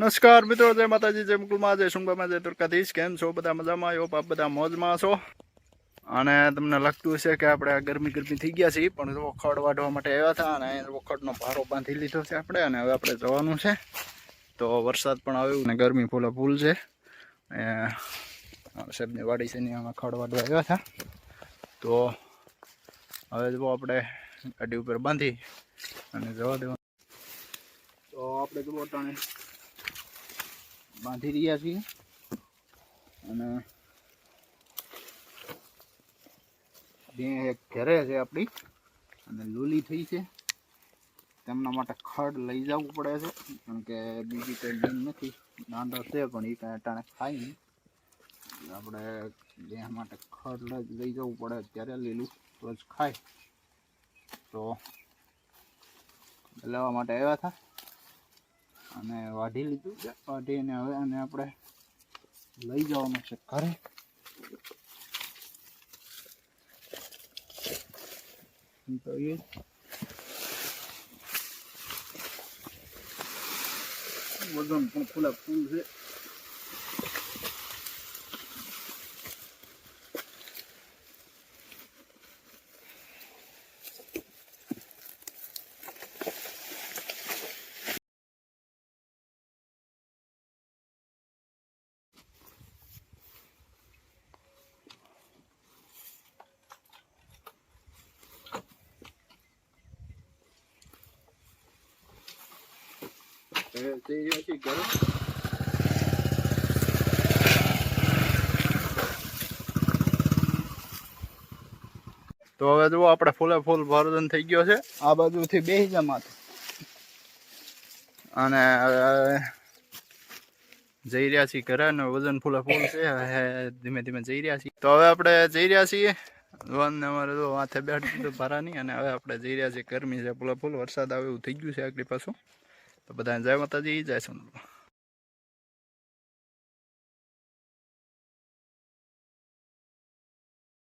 નમસ્કાર મિત્રો, જય માતાજી, જય મુકુલમાં, જય શુંભામાં જય દુર્ગાધીશ કેમ છો? બધા મજામાં? આવ્યો આપ બધા મોજમાં છો અને તમને લાગતું હશે કે આપણે આ ગરમી ગરમી થઈ ગયા છીએ, પણ વખડ ખડ વાઢવા માટે આવ્યા હતા અને વખડનો ખડનો ભારો બાંધી લીધો છે આપણે, અને હવે આપણે જવાનું છે. તો વરસાદ પણ આવ્યો અને ગરમી ફૂલા ફૂલ છે. સાહેબની વાડી છે ને અમે ખડ વાઢવા આવ્યા હતા. તો હવે જો આપણે ગાડી ઉપર બાંધી અને જવા દેવા તો આપણે જુઓ બાંધી રહ્યા છીએ. અને એક ઘરે છે આપણી. અને લૂલી થઈ છે. તેમના માટે ખડ લઈ જવું પડે છે. કારણ કે બીજી કંઈ બીન નથી. દાંડો છે, પણ એ કાંઈ અટાણે ખાય નહીં. આપણે દેહ માટે ખડ લઈ- લઈ જવું પડે. ત્યારે લીલું તો જ ખાય. તો લેવા માટે આવ્યા હતા. અને વાઢી લીધું છે. વાઢીને હવે આને આપણે લઈ જવાનું છે ઘરે. તો એ વજન પણ ખુલ્લા ફૂલ છે. તો હવે જુઓ આપણે ફૂલે ફૂલ ભરદન થઈ ગયો છે. આ બાજુથી બે જમાત અને જઈ રહ્યા છીએ ઘરે અને વજન ફૂલે ફૂલ છે. ધીમે ધીમે જઈ રહ્યા છીએ. તો હવે આપણે જઈ રહ્યા છીએ. વન અમારે તો માથે બેઠ ભરાની. અને હવે આપણે જઈ રહ્યા છીએ. ગરમી છે ફૂલે ફૂલ. વરસાદ આવે એવું થઈ ગયું છે આગળ પાછું. તો બધાને જય માતાજી જય સોનલ